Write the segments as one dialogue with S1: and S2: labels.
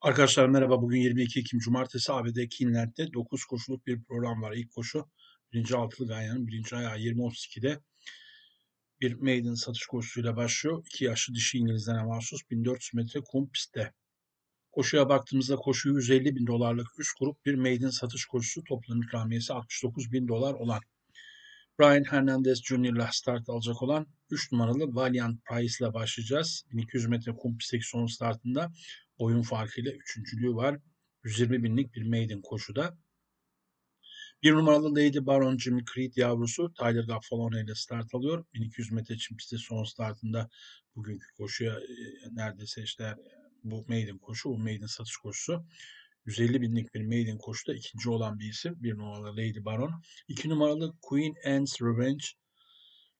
S1: Arkadaşlar merhaba. Bugün 22 Ekim Cumartesi ABD Kinland'de 9 koşuluk bir program var. İlk koşu 1. altılı ganyanın 1. ayağı 20.32'de bir maiden satış koşusuyla başlıyor. 2 yaşlı dişi İngilizlere mahsus 1400 metre kum pistte. Koşuya baktığımızda koşu 150 bin dolarlık 3 grup bir maiden satış koşusu toplam ikramiyesi 69 bin dolar olan Brian Hernandez Jr. ile start alacak olan 3 numaralı Valiant Price ile başlayacağız. 1200 metre kum pistteki son startında oyun farkıyla üçüncülüğü var. 120 binlik bir maiden koşuda. Bir numaralı Lady Baron Jimmy Creed yavrusu Tyler Gaffalone ile start alıyor. 1200 metre çim pisti son startında bugünkü koşuya e, neredeyse işte bu maiden koşu, bu maiden satış koşusu. 150 binlik bir maiden koşuda ikinci olan bir isim. Bir numaralı Lady Baron. İki numaralı Queen Anne's Revenge.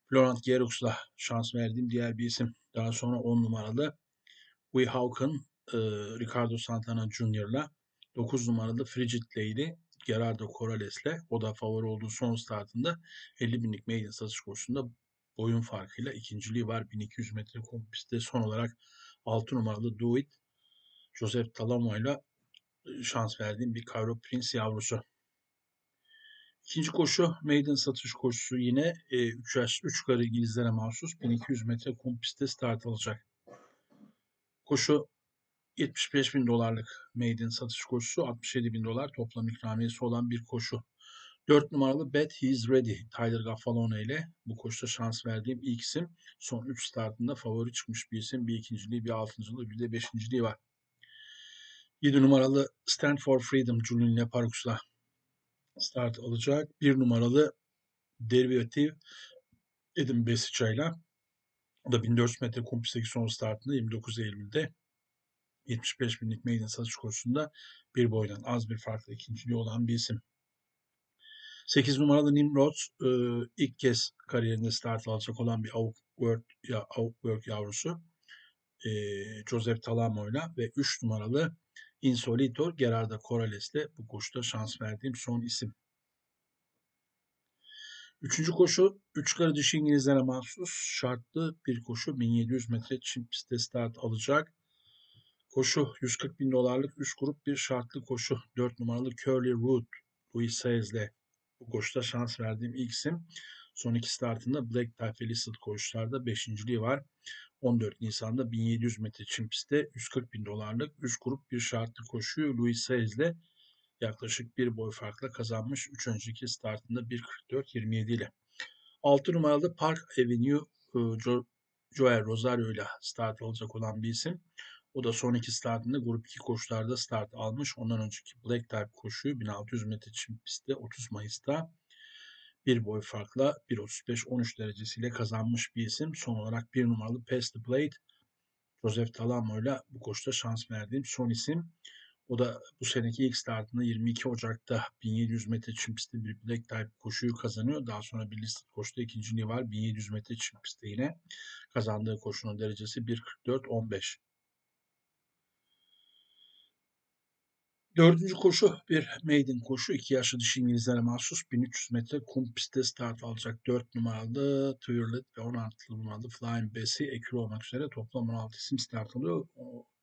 S1: Florent Gerox'la şans verdiğim diğer bir isim. Daha sonra 10 numaralı We Hawken Ricardo Santana Jr.'la 9 numaralı Frigid Lady Gerardo Corrales'le o da favori olduğu son startında 50 binlik maiden satış koşusunda boyun farkıyla ikinciliği var. 1200 metre kum pistte son olarak 6 numaralı Do It Joseph Talamo ile şans verdiğim bir Cairo Prince yavrusu. İkinci koşu maiden satış koşusu yine 3 e, yaş 3 karı İngilizlere mahsus 1200 metre kum pistte start alacak. Koşu 75 bin dolarlık maiden satış koşusu 67 bin dolar toplam ikramiyesi olan bir koşu. 4 numaralı Bet He's Ready Tyler Gaffalone ile bu koşuda şans verdiğim ilk isim. Son 3 startında favori çıkmış bir isim. Bir ikinciliği, bir altıncılığı, bir de beşinciliği var. 7 numaralı Stand for Freedom Julian Leparox'la start alacak. 1 numaralı Derivative Edim Besica'yla o da 1400 metre kum son startında 29 Eylül'de 75 binlik maiden satış kursunda bir boydan az bir farklı ikinciliği olan bir isim. 8 numaralı Nimrod e, ilk kez kariyerinde start alacak olan bir Outwork, ya, Outwork yavrusu e, Joseph Talamo ile ve 3 numaralı Insolito Gerardo Corrales ile bu koşuda şans verdiğim son isim. Üçüncü koşu, üç karı dişi İngilizlere mahsus şartlı bir koşu. 1700 metre çim pistte start alacak. Koşu 140 bin dolarlık üst grup bir şartlı koşu. 4 numaralı Curly Root Louis Sayes'le bu koşuda şans verdiğim ilk isim. Son iki startında Black Type Listed koşularda beşinciliği var. 14 Nisan'da 1700 metre çim pistte 140 bin dolarlık üst grup bir şartlı koşuyu Louis Sayes'le yaklaşık bir boy farkla kazanmış. 3 önceki startında 1.44-27 ile. 6 numaralı Park Avenue e, Joel Rosario ile start alacak olan bir isim. O da son iki startında grup 2 koşularda start almış. Ondan önceki Black Type koşuyu 1600 metre çim pistte 30 Mayıs'ta bir boy farkla 1.35-13 derecesiyle kazanmış bir isim. Son olarak bir numaralı Pass the Plate Joseph Talamo ile bu koşuda şans verdiğim son isim. O da bu seneki ilk startında 22 Ocak'ta 1700 metre çim pistte bir Black Type koşuyu kazanıyor. Daha sonra bir listed koşuda ikinciliği var. 1700 metre çim pistte yine kazandığı koşunun derecesi 1.44-15. Dördüncü koşu bir maiden koşu. iki yaşlı dişi İngilizlere mahsus 1300 metre kum pistte start alacak. 4 numaralı Twirlet ve 16 numaralı Flying Bessie ekür olmak üzere toplam 16 isim start alıyor.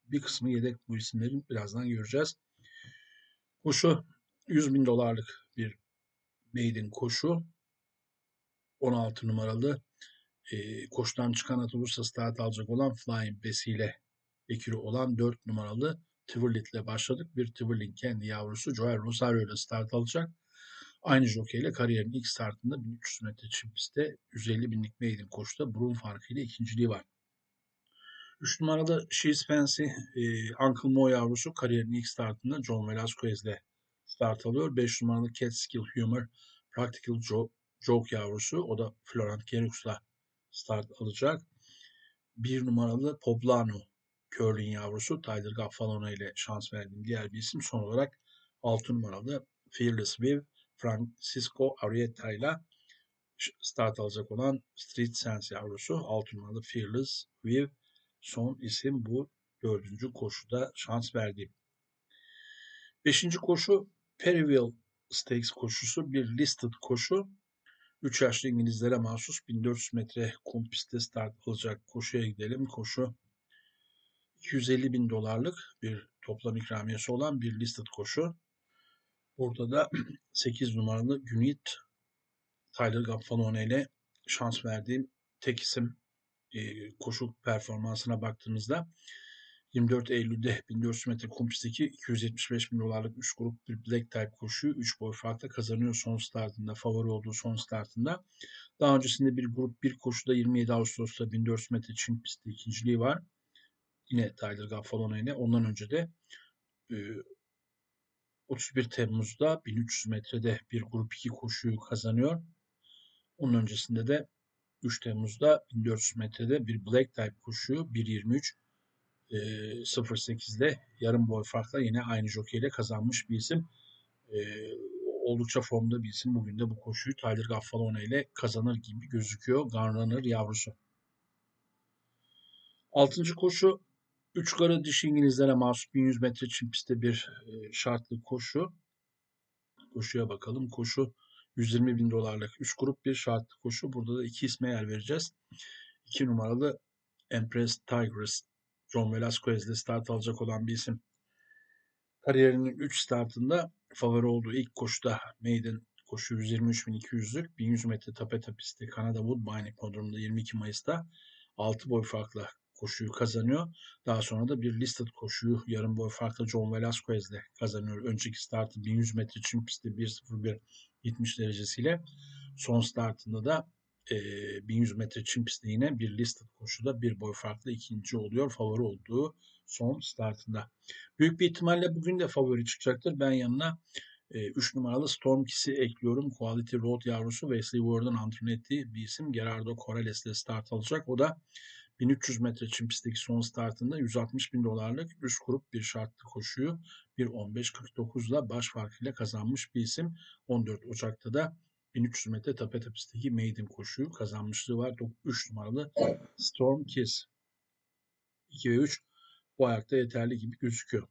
S1: Bir kısmı yedek bu isimlerin birazdan göreceğiz. Koşu 100 bin dolarlık bir maiden koşu. 16 numaralı e, koşudan çıkan at olursa start alacak olan Flying Bessie ile ekürü olan 4 numaralı Twirlit ile başladık. Bir Twirlin kendi yavrusu Joel Rosario ile start alacak. Aynı jockey ile kariyerin ilk startında 1300 metre çim pistte 150 binlik maiden koşuda burun farkıyla ikinciliği var. 3 numaralı She's Fancy e, Uncle Mo yavrusu kariyerin ilk startında John Velasquez ile start alıyor. 5 numaralı Catskill Humor Practical jo Joke yavrusu o da Florent Gerux start alacak. 1 numaralı Poblano Curling yavrusu Tyler Gaffalone ile şans verdiğim diğer bir isim. Son olarak 6 numaralı Fearless Wave Francisco Arietta ile start alacak olan Street Sense yavrusu 6 numaralı Fearless Wave son isim bu dördüncü koşuda şans verdiğim. Beşinci koşu Perryville Stakes koşusu bir listed koşu. 3 yaşlı İngilizlere mahsus 1400 metre kum pistte start alacak koşuya gidelim. Koşu 250 bin dolarlık bir toplam ikramiyesi olan bir listed koşu. Burada da 8 numaralı Günit Tyler Gaffalone ile şans verdiğim tek isim e, koşu performansına baktığımızda 24 Eylül'de 1400 metre kum pistteki 275 bin dolarlık 3 grup bir black type koşuyu 3 boy farkla kazanıyor son startında. Favori olduğu son startında. Daha öncesinde bir grup bir koşuda 27 Ağustos'ta 1400 metre Çin pistte ikinciliği var. Yine Tyler Gaffalone ile. Ondan önce de 31 Temmuz'da 1300 metrede bir grup 2 koşuyu kazanıyor. Onun öncesinde de 3 Temmuz'da 1400 metrede bir black type koşuyu 1.23 e, 08'de yarım boy farkla yine aynı jokeyle kazanmış bir isim. E, oldukça formda bir isim. Bugün de bu koşuyu Tyler Gaffalone ile kazanır gibi gözüküyor. Gunrunner yavrusu. Altıncı koşu 3 karı dişi İngilizlere mahsus 1100 metre çim pistte bir e, şartlı koşu. Koşuya bakalım. Koşu 120 bin dolarlık 3 grup bir şartlı koşu. Burada da iki isme yer vereceğiz. 2 numaralı Empress Tigress John Velasquez ile start alacak olan bir isim. Kariyerinin 3 startında favori olduğu ilk koşuda maiden koşu 123.200'lük 1100 metre tapeta pisti Kanada Woodbine Hipodromu'nda 22 Mayıs'ta 6 boy farkla koşuyu kazanıyor. Daha sonra da bir listed koşuyu yarım boy farklı John Velasquez ile kazanıyor. Önceki startı 1100 metre çim pisti 1.01 70 derecesiyle. Son startında da e, 1100 metre çim pistte yine bir listed koşuda bir boy farklı ikinci oluyor. Favori olduğu son startında. Büyük bir ihtimalle bugün de favori çıkacaktır. Ben yanına 3 e, numaralı Storm Kiss'i ekliyorum. Quality Road yavrusu Wesley Ward'un antrenör ettiği bir isim. Gerardo Corrales ile start alacak. O da 1300 metre çim pistteki son startında 160 bin dolarlık üst grup bir şartlı koşuyu 1.15.49'la baş farkıyla kazanmış bir isim. 14 Ocak'ta da 1300 metre tapete pistteki maiden koşuyu kazanmışlığı var. 3 numaralı Storm Kiss. 2 ve 3 bu ayakta yeterli gibi gözüküyor.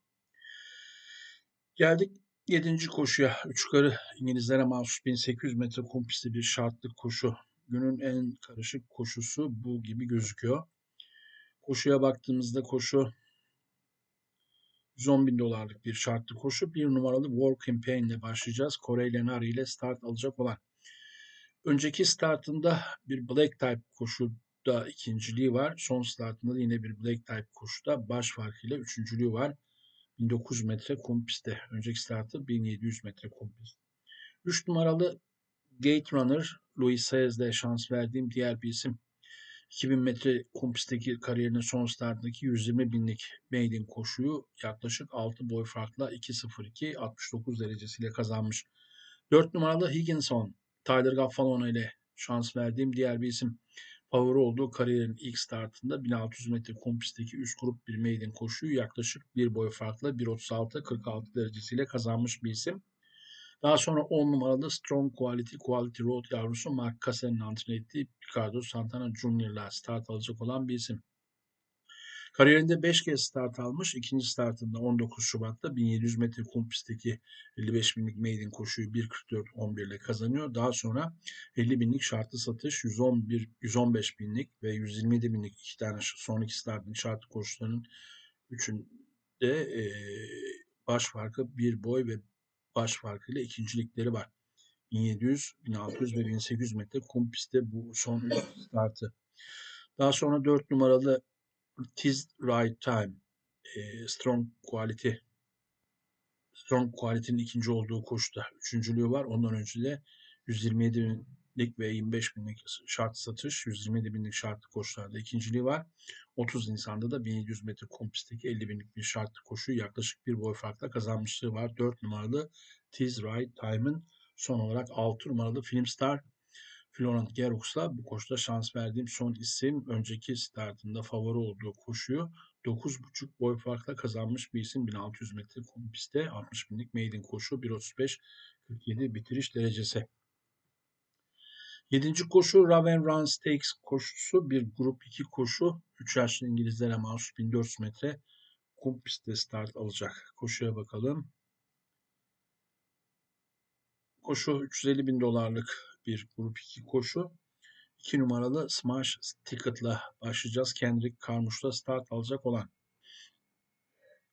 S1: Geldik 7. koşuya. Üç yukarı İngilizlere mahsus 1800 metre kum pisti bir şartlı koşu. Günün en karışık koşusu bu gibi gözüküyor. Koşuya baktığımızda koşu 110 bin dolarlık bir şartlı koşu. Bir numaralı War Campaign ile başlayacağız. Kore Lenari ile start alacak olan. Önceki startında bir Black Type koşuda ikinciliği var. Son startında da yine bir Black Type koşuda baş farkıyla üçüncülüğü var. 1900 metre kum pistte. Önceki startı 1700 metre kum pist. 3 numaralı Gate Runner Louis Saez'de şans verdiğim diğer bir isim. 2000 metre kum pistteki kariyerinin son startındaki 120 binlik maiden koşuyu yaklaşık 6 boy farkla 2.02 69 derecesiyle kazanmış. 4 numaralı Higginson, Tyler Gaffalone ile şans verdiğim diğer bir isim. Favori olduğu kariyerin ilk startında 1600 metre kum pistteki üst grup bir maiden koşuyu yaklaşık bir boy farkla 1.36 46 derecesiyle kazanmış bir isim. Daha sonra 10 numaralı Strong Quality Quality Road yavrusu Mark Cassel'in antrenör ettiği Ricardo Santana Jr.'la start alacak olan bir isim. Kariyerinde 5 kez start almış. İkinci startında 19 Şubat'ta 1700 metre kum pistteki 55 binlik maiden koşuyu 1.44-11 ile kazanıyor. Daha sonra 50 binlik şartlı satış, 111, 115 binlik ve 127 binlik iki tane son iki startın şartlı koşularının üçünde e, baş farkı bir boy ve baş farkıyla ikincilikleri var. 1700, 1600 ve 1800 metre kum pistte bu son startı. Daha sonra 4 numaralı Tis Right Time e, Strong Quality Strong Quality'nin ikinci olduğu koşuda üçüncülüğü var. Ondan önce de 127 binlik ve 25 binlik şart satış, 127 binlik şartlı koşularda ikinciliği var. 30 Nisan'da da 1700 metre kum pistteki 50 binlik bir şartlı koşuyu yaklaşık bir boy farkla kazanmışlığı var. 4 numaralı Tis Right Time'ın son olarak 6 numaralı Filmstar Florent Gerox'la bu koşuda şans verdiğim son isim önceki startında favori olduğu koşuyu 9.5 boy farkla kazanmış bir isim 1600 metre kum pistte 60 binlik maiden koşu 1.35 47 bitiriş derecesi. Yedinci koşu Raven Run Stakes koşusu. Bir grup 2 koşu. 3 yaşlı İngilizlere mahsus 1400 metre kum pistte start alacak. Koşuya bakalım. Koşu 350 bin dolarlık bir grup 2 koşu. 2 numaralı Smash Ticket'la başlayacağız. Kendrick Carmouche'la start alacak olan.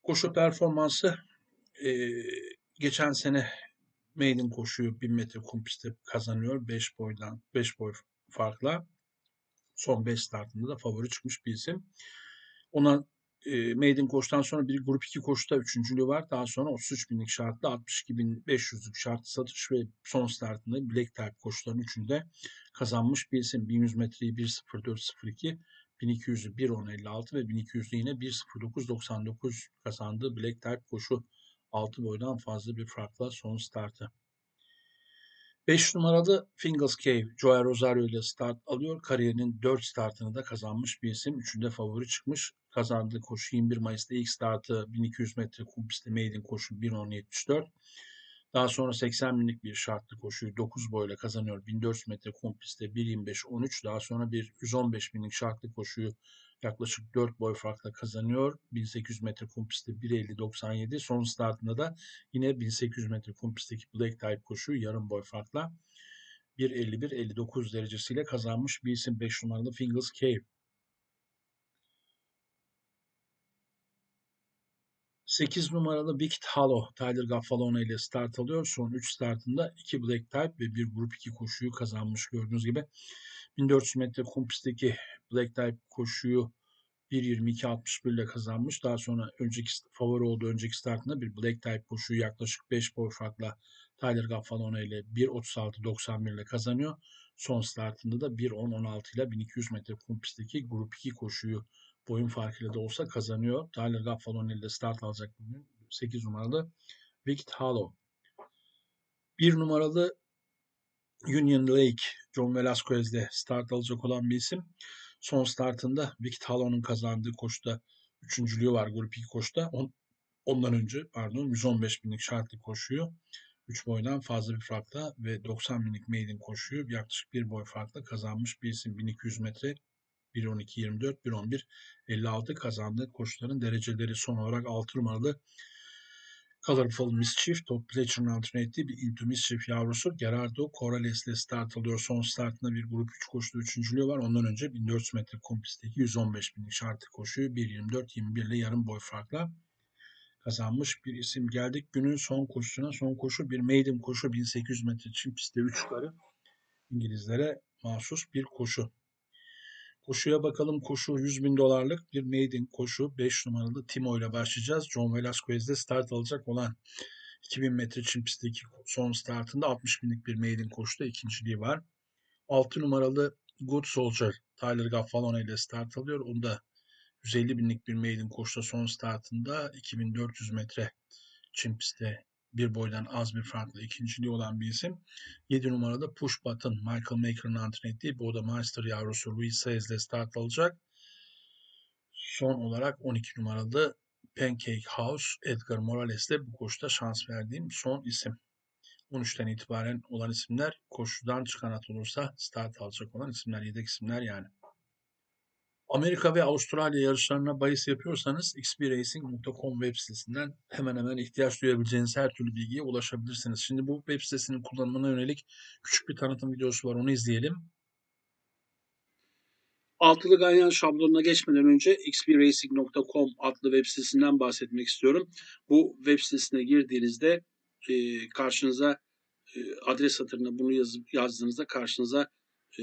S1: Koşu performansı e, geçen sene maiden koşuyu 1000 metre kum pistte kazanıyor. 5 boydan 5 boy farkla. Son 5 startında da favori çıkmış bir isim. Ona e, maiden koştan sonra bir grup 2 koşuda üçüncülüğü var. Daha sonra 33 binlik şartlı 62.500'lük şartlı satış ve son startında Black Type koşuların üçünde kazanmış bir isim. 1100 metreyi 1.04.02 1200'ü 1.10.56 ve 1200'ü yine 1.09.99 kazandığı Black Type koşu 6 boydan fazla bir farkla son startı. 5 numaralı Fingers Cave, Joey Rosario ile start alıyor. Kariyerinin 4 startını da kazanmış bir isim. Üçünde favori çıkmış. Kazandığı koşu 21 Mayıs'ta ilk startı 1200 metre kum maiden koşu 1.10.74. Daha sonra 80 binlik bir şartlı koşuyu 9 boyla kazanıyor. 1400 metre kum pistte 1.25.13. Daha sonra bir 115 binlik şartlı koşuyu yaklaşık 4 boy farkla kazanıyor. 1800 metre kum pistte 1.50.97. Son startında da yine 1800 metre kum pistteki Black Type koşuyu yarım boy farkla 1.51.59 derecesiyle kazanmış bir isim 5 numaralı Fingers Cave. 8 numaralı Big Hollow Tyler Gaffalone ile start alıyor. Son 3 startında 2 Black Type ve bir Grup 2 koşuyu kazanmış gördüğünüz gibi. 1400 metre kum pistteki Black Type koşuyu 1.22.61 ile kazanmış. Daha sonra önceki favori olduğu önceki startında bir Black Type koşuyu yaklaşık 5 boy farkla Tyler Gaffalone ile 1.36.91 ile kazanıyor. Son startında da 1.10.16 ile 1200 metre kum pistteki Grup 2 koşuyu boyun farkıyla da olsa kazanıyor. Tyler Gaffalone ile start alacak bugün. 8 numaralı Vict Hollow. 1 numaralı Union Lake, John Velasquez'de start alacak olan bir isim. Son startında Vict Hollow'un kazandığı koşuda üçüncülüğü var grup 2 koşuda. On, ondan önce pardon 115 binlik şartlı koşuyu 3 boydan fazla bir farkla ve 90 binlik maiden koşuyu yaklaşık bir boy farkla kazanmış bir isim. 1200 metre 1.12.24, 1.11, 56 kazandığı koşuların dereceleri son olarak 6 numaralı Colorful Mischief, Top Pletcher'ın ettiği bir Into Mischief yavrusu Gerardo Corrales ile start alıyor. Son startında bir grup 3 koşuda üçüncülüğü var. Ondan önce 1400 metre kompistteki 115 binlik şartı koşuyu 1.24-21 ile yarım boy farkla kazanmış bir isim. Geldik günün son koşusuna. Son koşu bir maiden koşu 1800 metre çim pistte 3 yukarı. İngilizlere mahsus bir koşu. Koşuya bakalım. Koşu 100 bin dolarlık bir maiden koşu. 5 numaralı Timo ile başlayacağız. John Velasquez'de start alacak olan 2000 metre çim pistteki son startında 60 binlik bir maiden koşuda ikinciliği var. 6 numaralı Good Soldier Tyler Gaffalone ile start alıyor. Onda 150 binlik bir maiden koşuda son startında 2400 metre çim pistte bir boydan az bir farklı ikinciliği olan bir isim. 7 numarada Push Button Michael Maker'ın antren ettiği Boda Meister yavrusu Luis Saez ile start alacak. Son olarak 12 numaralı Pancake House Edgar Morales ile bu koşuda şans verdiğim son isim. 13'ten itibaren olan isimler koşudan çıkan at olursa start alacak olan isimler, yedek isimler yani. Amerika ve Avustralya yarışlarına bahis yapıyorsanız xbracing.com web sitesinden hemen hemen ihtiyaç duyabileceğiniz her türlü bilgiye ulaşabilirsiniz. Şimdi bu web sitesinin kullanımına yönelik küçük bir tanıtım videosu var. Onu izleyelim.
S2: Altılı ganyan şablonuna geçmeden önce xbracing.com adlı web sitesinden bahsetmek istiyorum. Bu web sitesine girdiğinizde e, karşınıza e, adres satırına bunu yazıp yazdığınızda karşınıza e,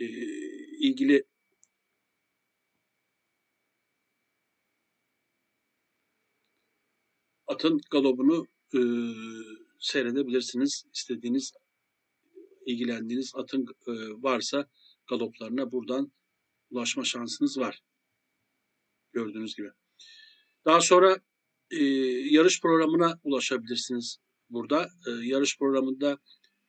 S2: e, ilgili atın galobunu e, seyredebilirsiniz. İstediğiniz, ilgilendiğiniz atın e, varsa galoplarına buradan ulaşma şansınız var. Gördüğünüz gibi. Daha sonra e, yarış programına ulaşabilirsiniz burada. E, yarış programında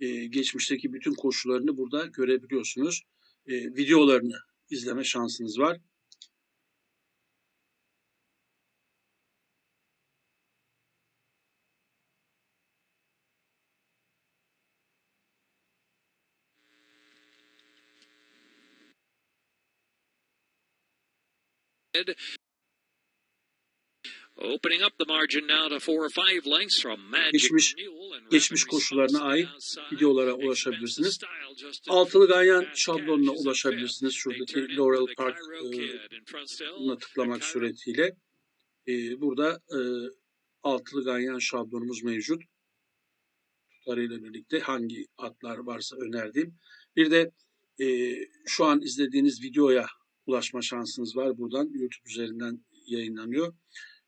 S2: e, geçmişteki bütün koşularını burada görebiliyorsunuz. E, videolarını izleme şansınız var. Geçmiş- geçmiş koşularına ait videolara ulaşabilirsiniz. Altılı ganyan şablonuna ulaşabilirsiniz. Şuradaki Laurel
S3: into the
S2: Park
S3: Cairo
S2: e, tıklamak suretiyle e, burada e, altılı ganyan şablonumuz mevcut. Tutarıyla birlikte hangi atlar varsa önerdiğim. Bir de e, şu an izlediğiniz videoya ulaşma şansınız var. Buradan YouTube üzerinden yayınlanıyor.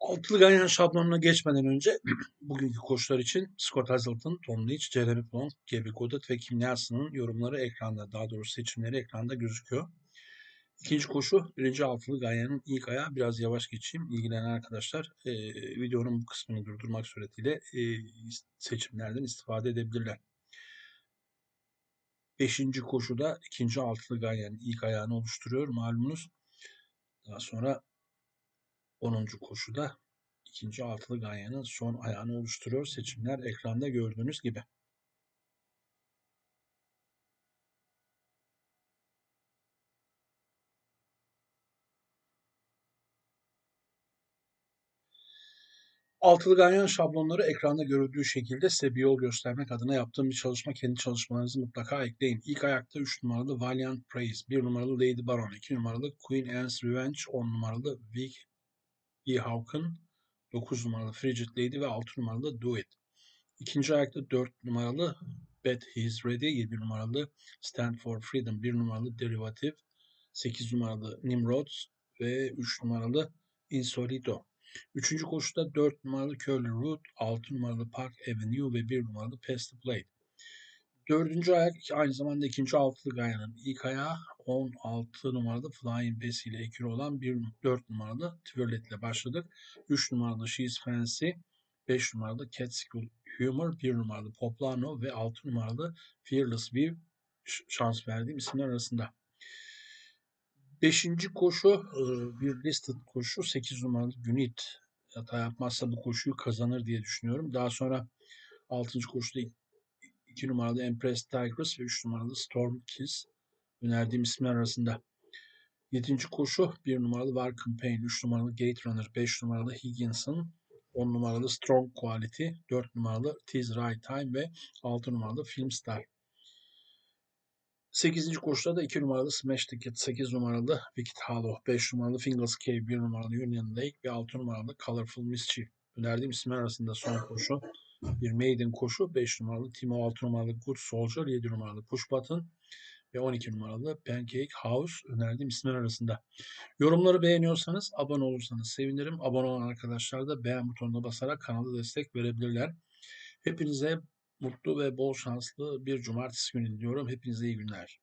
S1: Altılı ganyan şablonuna geçmeden önce bugünkü koşular için Scott Hazelton, Tom Leach, Jeremy Plonk, Gabby Goddard ve Kim Nelson'ın yorumları ekranda, daha doğrusu seçimleri ekranda gözüküyor. İkinci koşu, birinci altılı ganyanın ilk ayağı biraz yavaş geçeyim. İlgilenen arkadaşlar e, videonun bu kısmını durdurmak suretiyle e, seçimlerden istifade edebilirler. Beşinci koşuda ikinci altılı ganyanın ilk ayağını oluşturuyor malumunuz. Daha sonra 10. koşuda ikinci altılı ganyanın son ayağını oluşturuyor. Seçimler ekranda gördüğünüz gibi. Altılı ganyan şablonları ekranda görüldüğü şekilde size bir yol göstermek adına yaptığım bir çalışma. Kendi çalışmalarınızı mutlaka ekleyin. İlk ayakta 3 numaralı Valiant Praise, 1 numaralı Lady Baron, 2 numaralı Queen Anne's Revenge, 10 numaralı Vic E. Hawken, 9 numaralı Frigid Lady ve 6 numaralı Do It. İkinci ayakta 4 numaralı Bet He's Ready, 7 numaralı Stand for Freedom, 1 numaralı Derivative, 8 numaralı Nimrods ve 3 numaralı Insolito. Üçüncü koşuda 4 numaralı Curly Root, 6 numaralı Park Avenue ve 1 numaralı Past the Plate. Dördüncü ayak aynı zamanda ikinci altılı gayanın ilk ayağı 16 numaralı Flying Bessie ile ekili olan 1, 4 numaralı Twirlet ile başladık. 3 numaralı She's Fancy, 5 numaralı Catskill Humor, 1 numaralı Poplano ve 6 numaralı Fearless View şans verdiğim isimler arasında. Beşinci koşu e, bir listed koşu. 8 numaralı Günit hata yapmazsa bu koşuyu kazanır diye düşünüyorum. Daha sonra 6. koşuda 2 numaralı Empress Tigress ve 3 numaralı Storm Kiss önerdiğim isimler arasında. 7. koşu 1 numaralı War Campaign, 3 numaralı Gate Runner, 5 numaralı Higginson, 10 numaralı Strong Quality, 4 numaralı Tis Right Time ve 6 numaralı Filmstar. 8. koşuda da 2 numaralı Smash Ticket, 8 numaralı Wicked Hollow, 5 numaralı Fingers Cave, 1 numaralı Union Lake ve 6 numaralı Colorful Mischief. Önerdiğim isimler arasında son koşu. Bir maiden koşu. 5 numaralı Timo, 6 numaralı Good Soldier, 7 numaralı Push Button ve 12 numaralı Pancake House önerdiğim isimler arasında. Yorumları beğeniyorsanız abone olursanız sevinirim. Abone olan arkadaşlar da beğen butonuna basarak kanala destek verebilirler. Hepinize mutlu ve bol şanslı bir cumartesi günü diliyorum. Hepinize iyi günler.